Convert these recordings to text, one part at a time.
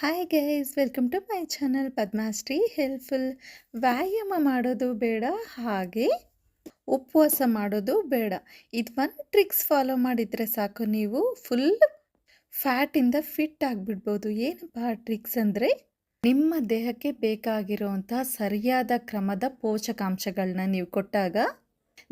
Hi guys welcome to my channel Padmashri helpful ವ್ಯಾಯಾಮ ಮಾಡೋದು ಬೇಡ, ಹಾಗೆ ಉಪವಾಸ ಮಾಡೋದು ಬೇಡ. ಇದು ಒಂದು ಟ್ರಿಕ್ಸ್ ಫಾಲೋ ಮಾಡಿದರೆ ಸಾಕು. ನೀವು ಫುಲ್ ಫ್ಯಾಟಿಂದ ಫಿಟ್ ಆಗಿಬಿಡ್ಬೋದು. ಏನಪ್ಪ ಟ್ರಿಕ್ಸ್ ಅಂದರೆ? ನಿಮ್ಮ ದೇಹಕ್ಕೆ ಬೇಕಾಗಿರುವಂಥ ಸರಿಯಾದ ಕ್ರಮದ ಪೋಷಕಾಂಶಗಳನ್ನ ನೀವು ಕೊಟ್ಟಾಗ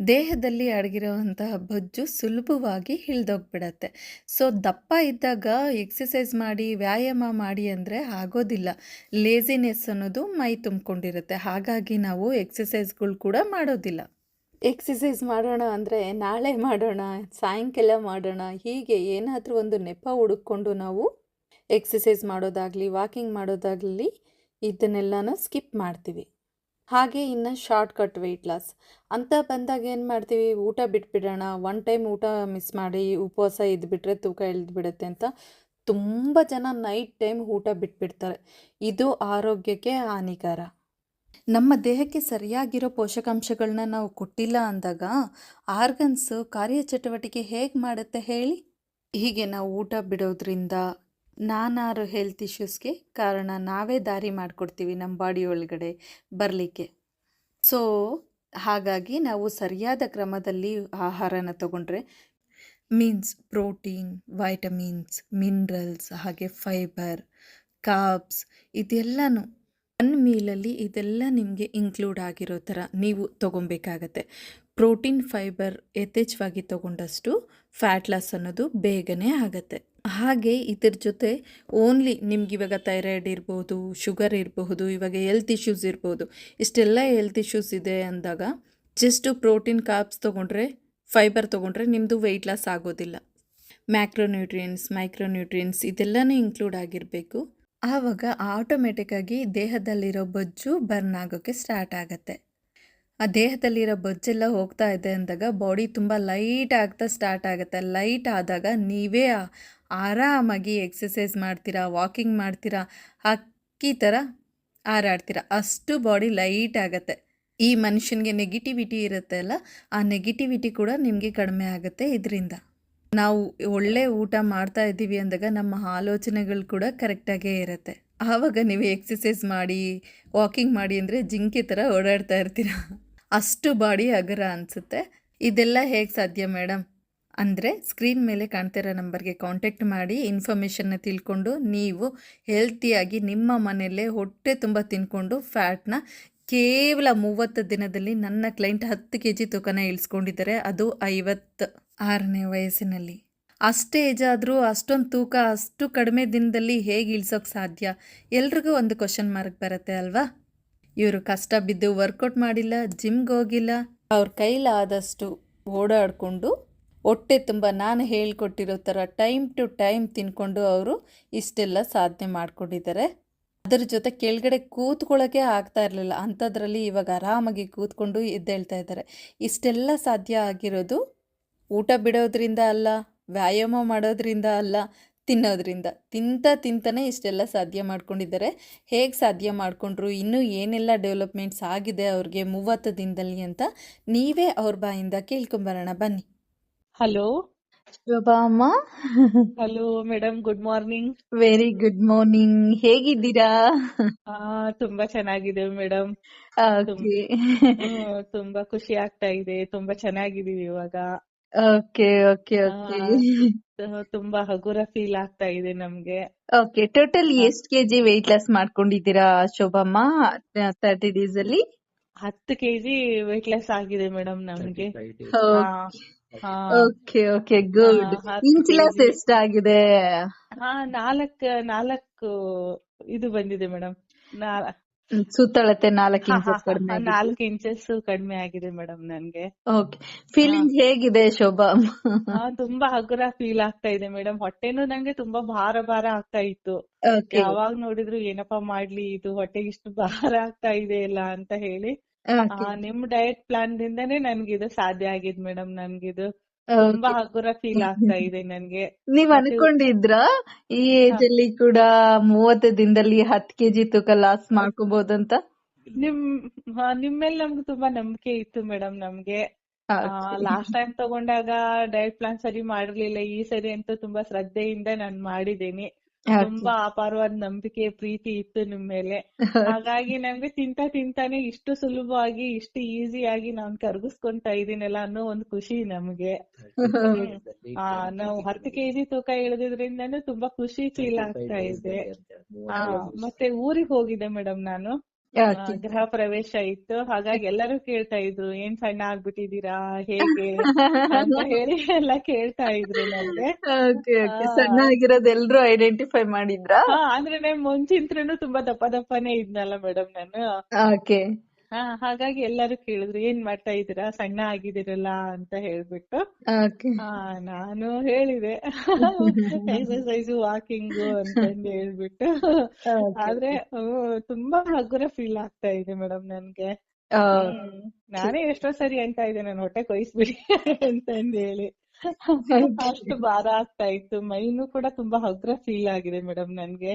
ದೇಹದಲ್ಲಿ ಅಡಗಿರುವಂತಹ ಬೊಜ್ಜು ಸುಲಭವಾಗಿ ಇಳ್ದೋಗ್ಬಿಡತ್ತೆ ಸೊ ದಪ್ಪ ಇದ್ದಾಗ ಎಕ್ಸಸೈಸ್ ಮಾಡಿ, ವ್ಯಾಯಾಮ ಮಾಡಿ ಅಂದರೆ ಆಗೋದಿಲ್ಲ. ಲೇಸಿನೆಸ್ ಅನ್ನೋದು ಮೈ ತುಂಬಿಕೊಂಡಿರುತ್ತೆ. ಹಾಗಾಗಿ ನಾವು ಎಕ್ಸಸೈಸ್ಗಳು ಕೂಡ ಮಾಡೋದಿಲ್ಲ. ಎಕ್ಸಸೈಸ್ ಮಾಡೋಣ ಅಂದರೆ ನಾಳೆ ಮಾಡೋಣ, ಸಾಯಂಕಾಲ ಮಾಡೋಣ, ಹೀಗೆ ಏನಾದರೂ ಒಂದು ನೆಪ ಹುಡುಕೊಂಡು ನಾವು ಎಕ್ಸಸೈಸ್ ಮಾಡೋದಾಗಲಿ ವಾಕಿಂಗ್ ಮಾಡೋದಾಗಲಿ, ಇದನ್ನೆಲ್ಲನೂ ಸ್ಕಿಪ್ ಮಾಡ್ತೀವಿ. ಹಾಗೆ ಇನ್ನು ಶಾರ್ಟ್ ಕಟ್ ವೆಯ್ಟ್ ಲಾಸ್ ಅಂತ ಬಂದಾಗ ಏನು ಮಾಡ್ತೀವಿ? ಊಟ ಬಿಟ್ಬಿಡೋಣ. ಒನ್ ಟೈಮ್ ಊಟ ಮಿಸ್ ಮಾಡಿ ಉಪವಾಸ ಇದ್ಬಿಟ್ರೆ ತೂಕ ಇಳಿದ್ಬಿಡುತ್ತೆ ಅಂತ ತುಂಬ ಜನ ನೈಟ್ ಟೈಮ್ ಊಟ ಬಿಟ್ಬಿಡ್ತಾರೆ. ಇದು ಆರೋಗ್ಯಕ್ಕೆ ಹಾನಿಕರ. ನಮ್ಮ ದೇಹಕ್ಕೆ ಸರಿಯಾಗಿರೋ ಪೋಷಕಾಂಶಗಳನ್ನ ನಾವು ಕೊಟ್ಟಿಲ್ಲ ಅಂದಾಗ ಆರ್ಗನ್ಸು ಕಾರ್ಯಚಟುವಟಿಕೆ ಹೇಗೆ ಮಾಡುತ್ತೆ ಹೇಳಿ? ಹೀಗೆ ನಾವು ಊಟ ಬಿಡೋದ್ರಿಂದ ನಾನಾರು ಹೆಲ್ತ್ ಇಶ್ಯೂಸ್ಗೆ ಕಾರಣ ನಾವೇ ದಾರಿ ಮಾಡಿಕೊಡ್ತೀವಿ ನಮ್ಮ ಬಾಡಿ ಒಳಗಡೆ ಬರಲಿಕ್ಕೆ. ಸೊ ಹಾಗಾಗಿ ನಾವು ಸರಿಯಾದ ಕ್ರಮದಲ್ಲಿ ಆಹಾರನ ತಗೊಂಡ್ರೆ ಮೀನ್ಸ್ ಪ್ರೋಟೀನ್ ವೈಟಮಿನ್ಸ್ ಮಿನರಲ್ಸ್ ಹಾಗೆ ಫೈಬರ್ ಕಾಬ್ಸ್ ಇದೆಲ್ಲನೂ ಒನ್ ಮೀಲಲ್ಲಿ ಇದೆಲ್ಲ ನಿಮಗೆ ಇನ್ಕ್ಲೂಡ್ ಆಗಿರೋ ಥರ ನೀವು ತೊಗೊಬೇಕಾಗತ್ತೆ. ಪ್ರೋಟೀನ್ ಫೈಬರ್ ಯಥೇಚ್ಛವಾಗಿ ತೊಗೊಂಡಷ್ಟು ಫ್ಯಾಟ್ ಲಾಸ್ ಅನ್ನೋದು ಬೇಗನೆ ಆಗುತ್ತೆ. ಹಾಗೆ ಇದ್ರ ಜೊತೆ ಓನ್ಲಿ ನಿಮ್ಗೆ ಇವಾಗ ಥೈರಾಯ್ಡ್ ಇರ್ಬೋದು ಶುಗರ್ ಇರಬಹುದು ಇವಾಗ ಹೆಲ್ತ್ ಇಶ್ಯೂಸ್ ಇರ್ಬೋದು, ಇಷ್ಟೆಲ್ಲ ಹೆಲ್ತ್ ಇಶ್ಯೂಸ್ ಇದೆ ಅಂದಾಗ ಜಸ್ಟು ಪ್ರೋಟೀನ್ ಕಾಪ್ಸ್ ತೊಗೊಂಡ್ರೆ ಫೈಬರ್ ತೊಗೊಂಡ್ರೆ ನಿಮ್ಮದು ವೆಯ್ಟ್ ಲಾಸ್ ಆಗೋದಿಲ್ಲ. ಮ್ಯಾಕ್ರೋನ್ಯೂಟ್ರಿಯನ್ಸ್ ಮೈಕ್ರೋನ್ಯೂಟ್ರಿಯನ್ಸ್ ಇದೆಲ್ಲನೂ ಇನ್ಕ್ಲೂಡ್ ಆಗಿರಬೇಕು. ಆವಾಗ ಆಟೋಮೆಟಿಕ್ಕಾಗಿ ದೇಹದಲ್ಲಿರೋ ಬೊಜ್ಜು ಬರ್ನ್ ಆಗೋಕ್ಕೆ ಸ್ಟಾರ್ಟ್ ಆಗುತ್ತೆ. ಆ ದೇಹದಲ್ಲಿರೋ ಬೊಜ್ಜೆಲ್ಲ ಹೋಗ್ತಾ ಇದೆ ಅಂದಾಗ ಬಾಡಿ ತುಂಬ ಲೈಟ್ ಆಗ್ತಾ ಸ್ಟಾರ್ಟ್ ಆಗುತ್ತೆ. ಲೈಟ್ ಆದಾಗ ನೀವೇ ಆರಾಮಾಗಿ ಎಕ್ಸಸೈಸ್ ಮಾಡ್ತೀರಾ ವಾಕಿಂಗ್ ಮಾಡ್ತೀರಾ ಹಕ್ಕಿ ಥರ ಹಾರಾಡ್ತೀರಾ, ಅಷ್ಟು ಬಾಡಿ ಲೈಟ್ ಆಗುತ್ತೆ. ಈ ಮನುಷ್ಯನಿಗೆ ನೆಗೆಟಿವಿಟಿ ಇರುತ್ತೆ ಅಲ್ಲ, ಆ ನೆಗೆಟಿವಿಟಿ ಕೂಡ ನಿಮಗೆ ಕಡಿಮೆ ಆಗುತ್ತೆ ಇದರಿಂದ. ನಾವು ಒಳ್ಳೆ ಊಟ ಮಾಡ್ತಾ ಇದ್ದೀವಿ ಅಂದಾಗ ನಮ್ಮ ಆಲೋಚನೆಗಳು ಕೂಡ ಕರೆಕ್ಟಾಗೇ ಇರುತ್ತೆ. ಆವಾಗ ನೀವು ಎಕ್ಸಸೈಸ್ ಮಾಡಿ ವಾಕಿಂಗ್ ಮಾಡಿ ಅಂದರೆ ಜಿಂಕೆ ಥರ ಓಡಾಡ್ತಾ ಇರ್ತೀರ. ಅಷ್ಟು ಬಾಡಿ ಅಗರ ಅನಿಸುತ್ತೆ. ಇದೆಲ್ಲ ಹೇಗೆ ಸಾಧ್ಯ ಮೇಡಮ್? ಅಂದರೆ ಸ್ಕ್ರೀನ್ ಮೇಲೆ ಕಾಣ್ತಿರೋ ನಂಬರ್ಗೆ ಕಾಂಟ್ಯಾಕ್ಟ್ ಮಾಡಿ ಇನ್ಫಾರ್ಮೇಷನ್ನ ತಿಳ್ಕೊಂಡು ನೀವು ಹೆಲ್ತಿಯಾಗಿ ನಿಮ್ಮ ಮನೆಯಲ್ಲೇ ಹೊಟ್ಟೆ ತುಂಬ ತಿನ್ಕೊಂಡು ಫ್ಯಾಟ್ನ ಕೇವಲ ಮೂವತ್ತು ದಿನದಲ್ಲಿ ನನ್ನ ಕ್ಲೈಂಟ್ ಹತ್ತು ಕೆ ಜಿ ತೂಕನ ಇಳಿಸ್ಕೊಂಡಿದ್ದಾರೆ. ಅದು ಐವತ್ತು ಆರನೇ ವಯಸ್ಸಿನಲ್ಲಿ. ಅಷ್ಟೇ ಏಜಾದರೂ ಅಷ್ಟೊಂದು ತೂಕ ಅಷ್ಟು ಕಡಿಮೆ ದಿನದಲ್ಲಿ ಹೇಗೆ ಇಳಿಸೋಕೆ ಸಾಧ್ಯ? ಎಲ್ರಿಗೂ ಒಂದು ಕ್ವಶನ್ ಮಾರ್ಕ್ ಬರುತ್ತೆ ಅಲ್ವಾ? ಇವರು ಕಷ್ಟ ಬಿದ್ದು ವರ್ಕೌಟ್ ಮಾಡಿಲ್ಲ ಜಿಮ್ಗೆ ಹೋಗಿಲ್ಲ, ಅವ್ರ ಕೈಲಾದಷ್ಟು ಓಡಾಡಿಕೊಂಡು ಹೊಟ್ಟೆ ತುಂಬ ನಾನು ಹೇಳಿಕೊಟ್ಟಿರೋ ಥರ ಟೈಮ್ ಟು ಟೈಮ್ ತಿನ್ಕೊಂಡು ಅವರು ಇಷ್ಟೆಲ್ಲ ಸಾಧನೆ ಮಾಡ್ಕೊಂಡಿದ್ದಾರೆ. ಅದರ ಜೊತೆ ಕೆಳಗಡೆ ಕೂತ್ಕೊಳ್ಳೋಕೆ ಆಗ್ತಾ ಇರಲಿಲ್ಲ. ಅಂಥದ್ರಲ್ಲಿ ಇವಾಗ ಆರಾಮಾಗಿ ಕೂತ್ಕೊಂಡು ಎದ್ದೇಳ್ತಾ ಇದ್ದಾರೆ. ಇಷ್ಟೆಲ್ಲ ಸಾಧ್ಯ ಆಗಿರೋದು ಊಟ ಬಿಡೋದ್ರಿಂದ ಅಲ್ಲ, ವ್ಯಾಯಾಮ ಮಾಡೋದ್ರಿಂದ ಅಲ್ಲ, ತಿನ್ನೋದ್ರಿಂದ. ತಿಂತ ತಿಂತಾನೆ ಇಷ್ಟೆಲ್ಲ ಸಾಧ್ಯ ಮಾಡ್ಕೊಂಡಿದ್ದಾರೆ. ಹೇಗೆ ಸಾಧ್ಯ ಮಾಡಿಕೊಂಡ್ರು, ಇನ್ನೂ ಏನೆಲ್ಲ ಡೆವಲಪ್ಮೆಂಟ್ಸ್ ಆಗಿದೆ ಅವ್ರಿಗೆ ಮೂವತ್ತು ದಿನದಲ್ಲಿ ಅಂತ ನೀವೇ ಅವ್ರ ಬಾಯಿಂದ ಕೇಳ್ಕೊಂಬರೋಣ. ಬನ್ನಿ. ಹಲೋ. ಶೋಭಾ ಅಮ್ಮ hello madam good morning. Very good morning ಹೇಗಿದ್ದೀರಾ? ಆ ತುಂಬಾ ಚೆನ್ನಾಗಿದೆ ಮೇಡಮ್. ತುಂಬಾ ಖುಷಿ ಆಗ್ತಾ ಇದೆ. ತುಂಬಾ ಚೆನ್ನಾಗಿದೀವಿ ಇವಾಗ. Okay okay okay. ತುಂಬಾ ಹಗುರ ಫೀಲ್ ಆಗ್ತಾ ಇದೆ ನಮ್ಗೆ. ಓಕೆ ಟೋಟಲ್ ಎಷ್ಟ್ ಕೆಜಿ ವೆಯ್ಟ್ ಲಾಸ್ ಮಾಡ್ಕೊಂಡಿದ್ದೀರಾ ಶೋಭಮ್ಮ ತರ್ಟಿ ಡೇಸ್ ಅಲ್ಲಿ? ಹತ್ತು ಕೆಜಿ ವೆಯ್ಟ್ ಲಾಸ್ ಆಗಿದೆ ಮೇಡಮ್ ನಮ್ಗೆ. ಹಾ. ಓಕೆ ಓಕೆ ಗುಡ್ ಎಷ್ಟಾಗಿದೆ? ಹಾ ನಾಲ್ಕ್ ನಾಲ್ಕು ಇದು ಬಂದಿದೆ ಮೇಡಮ್. ಸುತ್ತಳತೆ ನಾಲ್ಕು ಇಂಚಸ್ ಕಡಿಮೆ ನಾಲ್ಕು ಇಂಚಸ್ ಕಡಿಮೆ ಆಗಿದೆ ಮೇಡಮ್ ನನ್ಗೆ. ಓಕೆ. ಫೀಲಿಂಗ್ ಹೇಗಿದೆ ಶೋಭಾ? ತುಂಬಾ ಹಗುರ ಫೀಲ್ ಆಗ್ತಾ ಇದೆ ಮೇಡಮ್. ಹೊಟ್ಟೆನೂ ನಂಗೆ ತುಂಬಾ ಭಾರ ಭಾರ ಆಗ್ತಾ ಇತ್ತು. ಯಾವಾಗ ನೋಡಿದ್ರು ಏನಪ್ಪಾ ಮಾಡ್ಲಿ ಇದು ಹೊಟ್ಟೆಗೆ ಇಷ್ಟು ಭಾರ ಆಗ್ತಾ ಇದೆ ಅಲ್ಲ ಅಂತ ಹೇಳಿ. ನಿಮ್ ಡಯಟ್ ಪ್ಲಾನ್ ದಿಂದಾನೇ ನನ್ಗಿದು ಸಾಧ್ಯ ಆಗಿದ್ ಮೇಡಮ್ ನನ್ಗಿದು ತುಂಬಾ ಹಗುರ ಫೀಲ್ ಆಗ್ತಾ ಇದೆ ನನ್ಗೆ. ನೀವ್ ಅನ್ಕೊಂಡಿದ್ರ ಈ ಏಜ್ ಅಲ್ಲಿ ಕೂಡ ಮೂವತ್ತು ದಿನದಲ್ಲಿ ಹತ್ ಕೆಜಿ ತೂಕ ಲಾಸ್ ಮಾಡ್ಕೋಬಹುದಂತ ನಿಮ್ ಆ, ನಿಮ್ ಮೇಲೆ ನಮ್ಗೆ ತುಂಬಾ ನಂಬಿಕೆ ಇತ್ತು ಮೇಡಮ್ ನಮ್ಗೆ. ಲಾಸ್ಟ್ ಟೈಮ್ ತಗೊಂಡಾಗ ಡಯಟ್ ಪ್ಲಾನ್ ಸರಿ ಮಾಡಿರ್ಲಿಲ್ಲ. ಈ ಸರಿ ಅಂತೂ ತುಂಬಾ ಶ್ರದ್ಧೆಯಿಂದ ನಾನ್ ಮಾಡಿದ್ದೀನಿ. ತುಂಬಾ ಅಪಾರವಾದ ನಂಬಿಕೆ ಪ್ರೀತಿ ಇತ್ತು ನಿಮ್ ಮೇಲೆ ಹಾಗಾಗಿ ನಮ್ಗೆ ತಿಂತಾ ತಿಂತಾನೆ ಇಷ್ಟು ಸುಲಭವಾಗಿ ಇಷ್ಟು ಈಸಿಯಾಗಿ ನಾನ್ ಕರ್ಗಿಸ್ಕೊಂತಾ ಇದೀನಲ್ಲ ಅನ್ನೋ ಒಂದು ಖುಷಿ ನಮ್ಗೆ. ಆ ನಾವು ಹತ್ತು ಕೆಜಿ ತೂಕ ಇಳಿದಿದ್ರಿಂದಾನು ತುಂಬಾ ಖುಷಿ ಫೀಲ್ ಆಗ್ತಾ ಇದೆ ಆ, ಮತ್ತೆ ಊರಿಗೆ ಹೋಗಿದ್ದೆ ಮೇಡಂ ನಾನು. ಗೃಹ ಪ್ರವೇಶ ಇತ್ತು. ಹಾಗಾಗಿ ಎಲ್ಲರೂ ಕೇಳ್ತಾ ಇದ್ರು ಏನ್ ಸಣ್ಣ ಆಗ್ಬಿಟ್ಟಿದೀರಾ ಹೇಗೆ? ಅಂತ ಹೇಳಿ ಎಲ್ಲ ಕೇಳ್ತಾ ಇದ್ರು ನನ್ಗೆ ಸಣ್ಣ ಆಗಿರೋದ್ ಎಲ್ರು ಐಡೆಂಟಿಫೈ ಮಾಡಿದ್ರಾ? ಅಂದ್ರೆ ಮುಂಚಿಂತ್ರನು ತುಂಬಾ ದಪ್ಪ ದಪ್ಪನೇ ಇದ್ನಲ್ಲ ಮೇಡಮ್ ನಾನು. ಹಾ ಹಾಗಾಗಿ ಎಲ್ಲರೂ ಕೇಳಿದ್ರು ಏನ್ ಮಾಡ್ತಾ ಇದ್ದೀರಾ? ಸಣ್ಣ ಆಗಿದಿರಲ್ಲ ಅಂತ ಹೇಳ್ಬಿಟ್ಟು. ನಾನು ಹೇಳಿದೆ. ಎಕ್ಸರ್ಸೈಸ್ ವಾಕಿಂಗ್ ಅಂತಂದು ಹೇಳ್ಬಿಟ್ಟು. ಆದ್ರೆ ತುಂಬಾ ಹಗುರ ಫೀಲ್ ಆಗ್ತಾ ಇದೆ ಮೇಡಮ್ ನನ್ಗೆ. ಹ್ಮ್. ನಾನೇ ಎಷ್ಟೋ ಸರಿ ಅಂತ ಇದೆ ನನ್ ಹೊಟ್ಟೆ ಕೊಯ್ಸ್ಬಿಡಿ ಅಂತಂದ್ ಹೇಳಿ. ಅಷ್ಟು ಭಾರ ಆಗ್ತಾ ಇತ್ತು. ಮೈನು ಕೂಡ ತುಂಬಾ ಹಗುರ ಫೀಲ್ ಆಗಿದೆ ಮೇಡಮ್ ನನ್ಗೆ.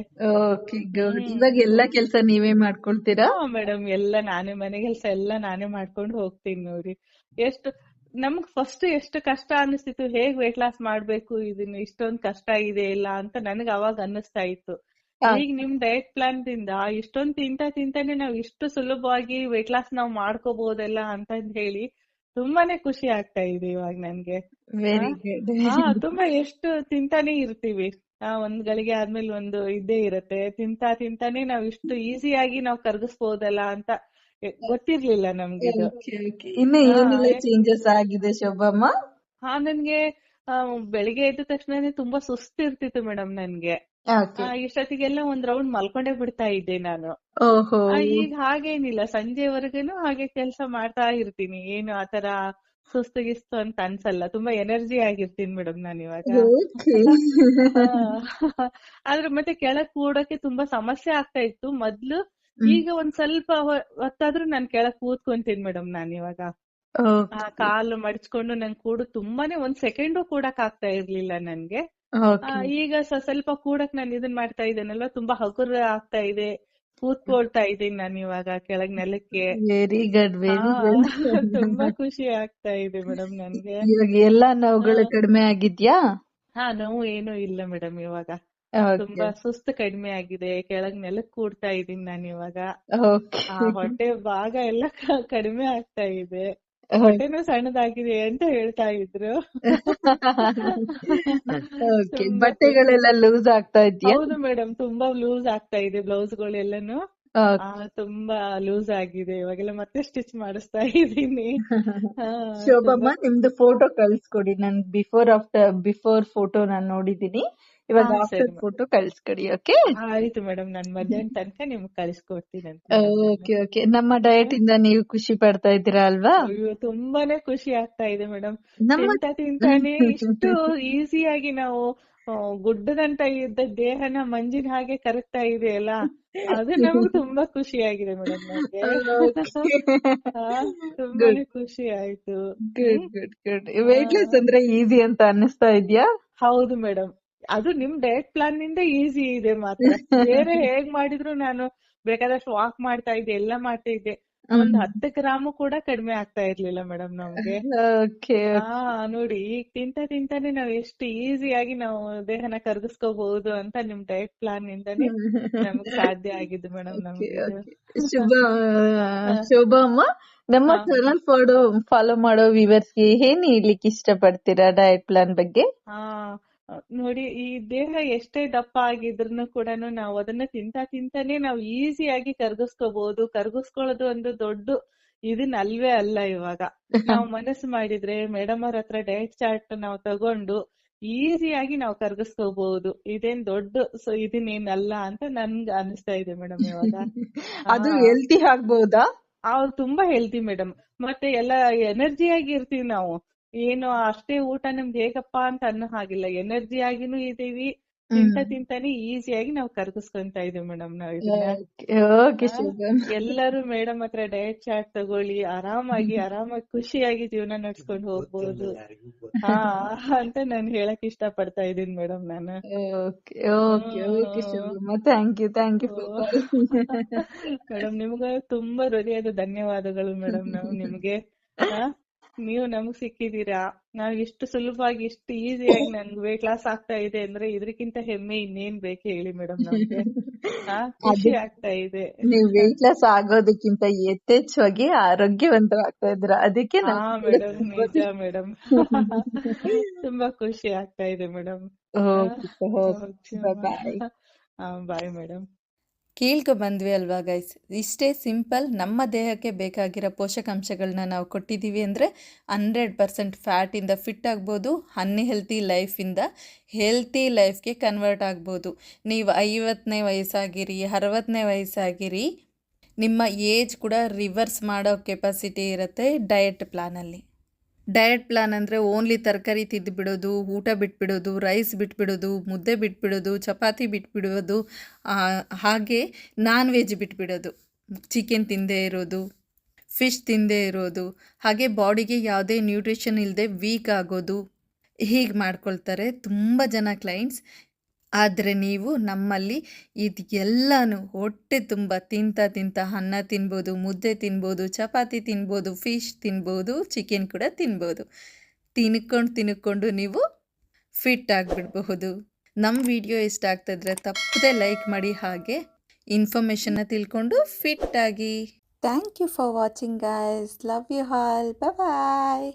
ಇವಾಗ ಎಲ್ಲಾ ಕೆಲ್ಸ ನೀವೇ ಮಾಡ್ಕೊಳ್ತೀರಾ? ಮೇಡಮ್ ಎಲ್ಲ ನಾನೇ ಮನೆ ಕೆಲ್ಸ ಎಲ್ಲ ನಾನೇ ಮಾಡ್ಕೊಂಡು ಹೋಗ್ತೀನಿ ನೋಡಿ. ಎಷ್ಟು ನಮ್ಗ್ ಫಸ್ಟ್ ಎಷ್ಟು ಕಷ್ಟ ಅನಿಸ್ತಿತ್ತು. ಹೇಗ್ ವೇಟ್ ಲಾಸ್ ಮಾಡ್ಬೇಕು? ಇದನ್ನ ಇಷ್ಟೊಂದ್ ಕಷ್ಟ ಇದೆ ಇಲ್ಲ ಅಂತ ನನಗ್ ಅವಾಗ ಅನ್ನಿಸ್ತಾ ಇತ್ತು. ಈಗ ನಿಮ್ ಡಯಟ್ ಪ್ಲಾನ್ ದಿಂದ ಇಷ್ಟೊಂದ್ ತಿಂತ ತಿಂತಾನೆ ನಾವ್ ಇಷ್ಟು ಸುಲಭವಾಗಿ ವೇಟ್ ಲಾಸ್ ನಾವ್ ಮಾಡ್ಕೋಬಹುದಲ್ಲ ಅಂತ ಹೇಳಿ ತುಂಬಾನೇ ಖುಷಿ ಆಗ್ತಾ ಇದೆ ಇವಾಗ ನನ್ಗೆ. ತುಂಬಾ ಎಷ್ಟು ತಿಂತಾನೆ ಇರ್ತೀವಿ. ಆ ಒಂದ್ ಗಳಿಗೆ ಆದ್ಮೇಲೆ ಒಂದು ಇದ್ದೇ ಇರತ್ತೆ. ತಿಂತಾ ತಿಂತಾನೆ ನಾವ್ ಇಷ್ಟು ಈಸಿಯಾಗಿ ನಾವ್ ಕರ್ಗಿಸ್ಬೋದಲ್ಲ ಅಂತ ಗೊತ್ತಿರ್ಲಿಲ್ಲ ನಮ್ಗೆ ಚೇಂಜಸ್ ಆಗಿದೆ ಶೋಭಮ್ಮ? ಹಾ ನನ್ಗೆ ಬೆಳಿಗ್ಗೆ ಎದ್ದ ತಕ್ಷಣನೇ ತುಂಬಾ ಸುಸ್ತಿರ್ತಿತ್ತು ಮೇಡಮ್ ನನ್ಗೆ. ಇಷ್ಟೊತ್ತಿಗೆಲ್ಲ ಒಂದ್ ರೌಂಡ್ ಮಲ್ಕೊಂಡೇ ಬಿಡ್ತಾ ಇದ್ದೆ ನಾನು. ಈಗ ಹಾಗೇನಿಲ್ಲ ಸಂಜೆವರೆಗೂನು ಹಾಗೆ ಕೆಲ್ಸ ಮಾಡ್ತಾ ಇರ್ತೀನಿ. ಏನು ಆತರ ಸುಸ್ತು ಗಿಸ್ತು ಅಂತ ಅನ್ಸಲ್ಲ. ತುಂಬಾ ಎನರ್ಜಿ ಆಗಿರ್ತೀನಿ ಮೇಡಮ್ ನಾನು ಇವಾಗ. ಆದ್ರೆ ಮತ್ತೆ ಕೆಳಗ್ ಕೂಡಕ್ಕೆ ತುಂಬಾ ಸಮಸ್ಯೆ ಆಗ್ತಾ ಇತ್ತು. ಮೊದ್ಲು ಈಗ ಒಂದ್ ಸ್ವಲ್ಪ ಹೊತ್ತಾದ್ರೂ ನಾನ್ ಕೆಳಗ್ ಕೂತ್ಕೊಂತೀನಿ ಮೇಡಮ್ ನಾನ್ ಇವಾಗ. ಕಾಲು ಮಡ್ಚ್ಕೊಂಡು ನನ್ ಕೂಡು ತುಂಬಾನೇ ಒಂದ್ ಸೆಕೆಂಡು ಕೂಡಕ್ ಆಗ್ತಾ ಇರ್ಲಿಲ್ಲ ನನ್ಗೆ. ಈಗ ಸ್ವಲ್ಪ ಕೂಡಕ್ ನಾನು ಇದನ್ ಮಾಡ್ತಾ ಇದ್ದೇನಲ್ವಾ? ತುಂಬಾ ಹಗುರ ಆಗ್ತಾ ಇದೆ. ಕೂತ್ಕೊಳ್ತಾ ಇದೀನಿ ನಾನು ಇವಾಗ ಕೆಳಗ್ ನೆಲಕ್ಕೆ. ವೆರಿ ಗುಡ್ ವೆರಿ ಗುಡ್ ತುಂಬಾ ಖುಷಿ ಆಗ್ತಾ ಇದೆ ಮೇಡಮ್ ನನ್ಗೆ. ಇವಾಗ ಎಲ್ಲಾ ನೋವುಗಳು ಕಡಿಮೆ ಆಗಿದ್ಯಾ? ಹಾ ನೋವು ಏನು ಇಲ್ಲ ಮೇಡಮ್ ಇವಾಗ. ತುಂಬಾ ಸುಸ್ತು ಕಡಿಮೆ ಆಗಿದೆ. ಕೆಳಗ್ ನೆಲಕ್ ಕೂಡ್ತಾ ಇದೀನಿ ನಾನು ಇವಾಗ. ಹೊಟ್ಟೆ ಭಾಗ ಎಲ್ಲ ಕಡಿಮೆ ಆಗ್ತಾ ಇದೆ. ಹೊಟ್ಟೆನೂ ಸಣ್ಣದಾಗಿದೆ ಅಂತ ಹೇಳ್ತಾ ಇದ್ರು. ಬಟ್ಟೆಗಳೆಲ್ಲ ಲೂಸ್ ಆಗ್ತಾ ಇದೆಯಾ? ಹೌದು ಮೇಡಮ್ ತುಂಬಾ ಲೂಸ್ ಆಗ್ತಾ ಇದೆ ಬ್ಲೌಸ್ ಗಳೆಲ್ಲಾನು ತುಂಬಾ ಲೂಸ್ ಆಗಿದೆ. ಇವಾಗೆಲ್ಲ ಮತ್ತೆ ಸ್ಟಿಚ್ ಮಾಡಿಸ್ತಾ ಇದೀನಿ ಶೋಭಮ್ಮ ನಿಮ್ದು ಫೋಟೋ ಕಳ್ಸ್ಕೊಡಿ. ನನ್ ಬಿಫೋರ್ ಆಫ್ಟರ್ ಬಿಫೋರ್ ಫೋಟೋ ನಾನ್ ನೋಡಿದೀನಿ ಇವಾಗ ಆಫ್ಟರ್ ಫೋಟೋ ಕಳ್ಸ್ಕೊಡಿ ಓಕೆ ಆಯ್ತು ಮೇಡಮ್ ನಾನ್ ಮಧ್ಯಾಹ್ನ ತನಕ ನಿಮ್ಗೆ ಅಂತ ಓಕೆ ಓಕೆ ನಮ್ಮ ಡಯಟ್ ಇಂದ ನೀವು ಖುಷಿ ಪಡ್ತಾ ಇದ್ದೀರಾ ಅಲ್ವಾ? ಅಯ್ಯೋ ತುಂಬಾನೇ ಖುಷಿ ಆಗ್ತಾ ಇದೆ ಮೇಡಮ್ ನಮ್ಮ ತಿಂತ ತಿಂತಾನೆ? ಇಷ್ಟು ಈಸಿಯಾಗಿ ನಾವು ಗುಡ್ಡದಂತ ಇದ್ದ ದೇಹನ ಮಂಜಿನ ಹಾಗೆ ಕರಗ್ತಾ ಇದೆಯಲ್ಲ? ಅದು ನಮ್ಗೆ ತುಂಬಾ ಖುಷಿ ಆಗಿದೆ ಮೇಡಮ್ ತುಂಬಾನೇ ಖುಷಿ ಆಯ್ತು. ವೇಟ್ ಲಾಸ್ ಅಂದ್ರೆ ಈಸಿ ಅಂತ ಅನ್ನಿಸ್ತಾ ಇದ್ಯಾ? ಹೌದು ಮೇಡಮ್ ಅದು ನಿಮ್ ಡಯಟ್ ಪ್ಲಾನ್ನಿಂದ ಈಸಿ ಇದೆ ಮಾತ್ರ. ಬೇರೆ ಹೇಗ್ ಮಾಡಿದ್ರು ನಾನು ಬೇಕಾದಷ್ಟು ವಾಕ್ ಮಾಡ್ತಾ ಇದ್ದೆ ಎಲ್ಲ ಮಾಡ್ತಾ ಇದ್ದೆ. ಒಂದ್ ಹತ್ತು ಗ್ರಾಮ್ ಕೂಡ ಕಡಿಮೆ ಆಗ್ತಾ ಇರ್ಲಿಲ್ಲ ಮೇಡಮ್ ನಮ್ಗೆ. ನೋಡಿ ಈಗ ತಿಂತ ತಿಂತಾನೆ ನಾವ್ ಎಷ್ಟು ಈಸಿಯಾಗಿ ನಾವು ದೇಹನ ಕರ್ಗಿಸ್ಕೋಬಹುದು ಅಂತ ನಿಮ್ ಡಯಟ್ ಪ್ಲಾನ್ ಇಂದಾನೆ ನಮ್ಗೆ ಸಾಧ್ಯ ಆಗಿದ್ದು ಮೇಡಮ್ ನಮ್ಗೆ ಇದು. ಶುಭ ಶೋಭಾ ಅಮ್ಮ. ನಮ್ಮ ಚಾನಲ್ ಫಾಲೋ ಫಾಲೋ ಮಾಡೋ ವಿವರ್ಸ್ಗೆ ಏನ್ ಹೇಳ್ಲಿಕ್ಕೆ ಇಷ್ಟ ಪಡ್ತೀರಾ ಡಯಟ್ ಪ್ಲಾನ್ ಬಗ್ಗೆ? ಹಾ. ನೋಡಿ ಈ ದೇಹ ಎಷ್ಟೇ ದಪ್ಪ ಆಗಿದ್ರು ಕೂಡ ನಾವು ಅದನ್ನ ತಿಂತಾ ತಿಂತಾನೆ ನಾವು ಈಸಿಯಾಗಿ ಕರ್ಗಿಸ್ಕೋಬಹುದು ಕರ್ಗಿಸ್ಕೊಳ್ಳೋದು ಒಂದು ದೊಡ್ಡ ಇದನ್ ಅಲ್ವೇ ಅಲ್ಲ ಇವಾಗ. ನಾವು ಮನಸ್ಸು ಮಾಡಿದ್ರೆ ಮೇಡಮ್ ಅವ್ರ ಹತ್ರ ಡಯಟ್ ಚಾರ್ಟ್ ನಾವು ತಗೊಂಡು ಈಸಿಯಾಗಿ ನಾವು ಕರ್ಗಿಸ್ಕೋಬಹುದು ಇದೇನ್ ದೊಡ್ಡ ಸೊ ಇದನ್ನೇನಲ್ಲ ಅಂತ ನನ್ಗೆ ಅನಿಸ್ತಾ ಇದೆ ಮೇಡಮ್ ಇವಾಗ. ಅದು ಹೆಲ್ತಿ ಆಗ್ಬಹುದಾ ಅವ್ರು ತುಂಬಾ ಹೆಲ್ತಿ ಮೇಡಮ್ ಮತ್ತೆ ಎಲ್ಲ ಎನರ್ಜಿ ಆಗಿ ಇರ್ತೀವಿ ನಾವು. ಏನು ಅಷ್ಟೇ ಊಟ ನಮ್ಗೆ ಹೇಗಪ್ಪ ಅಂತ ಅನ್ನೋ ಹಾಗಿಲ್ಲ. ಎನರ್ಜಿ ಆಗಿನೂ ಇದೀವಿ ತಿಂತ ತಿಂತಾನೆ ಈಸಿಯಾಗಿ ನಾವು ಕರ್ಗಿಸ್ಕೊಂತ ಇದೀವಿ ಮೇಡಮ್ ನಾವ್ ಇದನ್ನ. ಎಲ್ಲರೂ ಮೇಡಮ್ ಹತ್ರ ಡಯಟ್ ಚಾರ್ಟ್ ತಗೊಳ್ಳಿ ಆರಾಮಾಗಿ ಆರಾಮಾಗಿ ಖುಷಿಯಾಗಿ ಜೀವನ ನಡ್ಸ್ಕೊಂಡು ಹೋಗ್ಬಹುದು ಹಾ ಅಂತ ನಾನ್ ಹೇಳಕ್ ಇಷ್ಟ ಪಡ್ತಾ ಇದೀನಿ ಮೇಡಮ್ ನಾನು. Okay okay okay ಶುಭಮ್ಮ thank you thank you madam ನಿಮ್ಗ ತುಂಬಾ ಹೃದಯದ ಧನ್ಯವಾದಗಳು ಮೇಡಮ್ ನಾವು ನಿಮ್ಗೆ. ನೀವು ನಮ್ಗ್ ಸಿಕ್ಕಿದೀರಾ? ನಾವ್ ಇಷ್ಟು ಸುಲಭವಾಗಿ ಇಷ್ಟು ಈಸಿಯಾಗಿ ನನ್ಗೆ ವೇಟ್ ಲಾಸ್ ಆಗ್ತಾ ಇದೆ ಅಂದ್ರೆ ಇದಕ್ಕಿಂತ ಹೆಮ್ಮೆ ಇನ್ನೇನ್ ಬೇಕು ಹೇಳಿ ಮೇಡಮ್ ನಮ್ಗೆ? ಖುಷಿ ಆಗ್ತಾ ಇದೆ. ನೀವು ವೇಟ್ ಲಾಸ್ ಆಗೋದಕ್ಕಿಂತ ಯಥೇಚ್ಛವಾಗಿ ಆರೋಗ್ಯವಂತರಾಗ್ತಾ ಇದ್ರ ಅದಕ್ಕೆ ಹಾ ಮೇಡಮ್ ನಿಜ ಮೇಡಮ್ ತುಂಬಾ ಖುಷಿ ಆಗ್ತಾ ಇದೆ ಮೇಡಮ್ ಬಾಯ್ ಮೇಡಮ್ ಕೇಳ್ಕೊ ಬಂದ್ವಿ ಅಲ್ವಾ ಗೈಸ್ ಇಷ್ಟೇ ಸಿಂಪಲ್ ನಮ್ಮ ದೇಹಕ್ಕೆ ಬೇಕಾಗಿರೋ ಪೋಷಕಾಂಶಗಳನ್ನ ನಾವು ಕೊಟ್ಟಿದ್ದೀವಿ ಅಂದರೆ ಹಂಡ್ರೆಡ್ ಪರ್ಸೆಂಟ್ ಫ್ಯಾಟಿಂದ ಫಿಟ್ ಆಗ್ಬೋದು ಅನ್ಹೆಲ್ತಿ ಲೈಫಿಂದ ಹೆಲ್ತಿ ಲೈಫ್ಗೆ ಕನ್ವರ್ಟ್ ಆಗ್ಬೋದು. ನೀವು ಐವತ್ತನೇ ವಯಸ್ಸಾಗಿರಿ ಅರವತ್ತನೇ ವಯಸ್ಸಾಗಿರಿ, ನಿಮ್ಮ ಏಜ್ ಕೂಡ ರಿವರ್ಸ್ ಮಾಡೋ ಕೆಪಾಸಿಟಿ ಇರುತ್ತೆ ಡಯಟ್ ಪ್ಲಾನಲ್ಲಿ ಡಯಟ್ ಪ್ಲಾನ್ ಅಂದರೆ ಓನ್ಲಿ ತರಕಾರಿ ತಿಂದುಬಿಡೋದು ಊಟ ಬಿಟ್ಬಿಡೋದು, ರೈಸ್ ಬಿಟ್ಬಿಡೋದು, ಮುದ್ದೆ ಬಿಟ್ಬಿಡೋದು, ಚಪಾತಿ ಬಿಟ್ಬಿಡೋದು ಹಾಗೆ ನಾನ್ ವೆಜ್ ಬಿಟ್ಬಿಡೋದು. ಚಿಕನ್ ತಿಂದೇ ಇರೋದು ಫಿಶ್ ತಿಂದೇ ಇರೋದು, ಹಾಗೆ ಬಾಡಿಗೆ ಯಾವುದೇ ನ್ಯೂಟ್ರಿಷನ್ ಇಲ್ಲದೆ ವೀಕ್ ಆಗೋದು, ಹೀಗೆ ಮಾಡ್ಕೊಳ್ತಾರೆ ತುಂಬ ಜನ ಕ್ಲೈಂಟ್ಸ್ ಆದರೆ ನೀವು ನಮ್ಮಲ್ಲಿ ಇದು ಎಲ್ಲನೂ ಹೊಟ್ಟೆ ತುಂಬ ತಿಂತ ತಿಂತ ಅನ್ನ ತಿನ್ಬೋದು, ಮುದ್ದೆ ತಿನ್ಬೋದು, ಚಪಾತಿ ತಿನ್ಬೋದು ಫಿಶ್ ತಿನ್ಬೋದು ಚಿಕನ್ ಕೂಡ ತಿನ್ಬೋದು. ತಿನ್ಕೊಂಡು ತಿನ್ಕೊಂಡು ನೀವು ಫಿಟ್ ಆಗಿಬಿಡಬಹುದು. ನಮ್ಮ ವಿಡಿಯೋ ಇಷ್ಟ ಆಗ್ತಿದ್ರೆ ತಪ್ಪದೆ ಲೈಕ್ ಮಾಡಿ ಹಾಗೆ ಇನ್ಫಾರ್ಮೇಷನ್ನ ತಿಳ್ಕೊಂಡು ಫಿಟ್ ಆಗಿ. Thank you for watching guys love you all bye